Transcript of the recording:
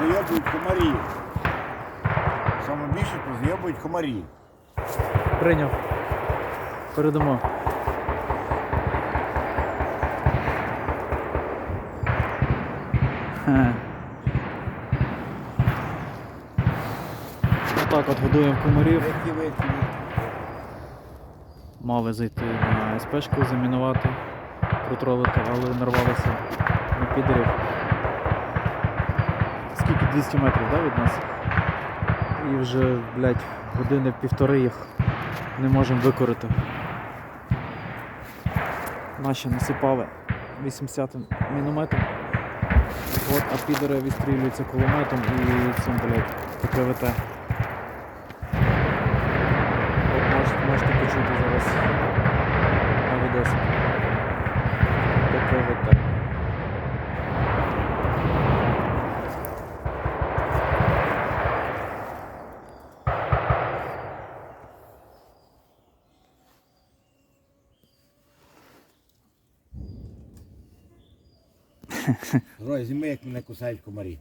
зайобують комарі. Саме більше тут зайобують комарі. Прийняв. Передамо. Отак от годуємо комарів. Мали зайти на СПшку, замінувати, протролити, але нарвалися на підерів. Скільки? 200 метрів, да, від нас? І вже, блядь, години півтори їх не можемо викорити. Наші насипали 80 мінометом. От, а підери відстрілюються кулеметом і цим, блядь, ПКВТ. От можете, можете почути зараз на відосі. ПКВТ. Рой, зніми, як мене кусають комарі.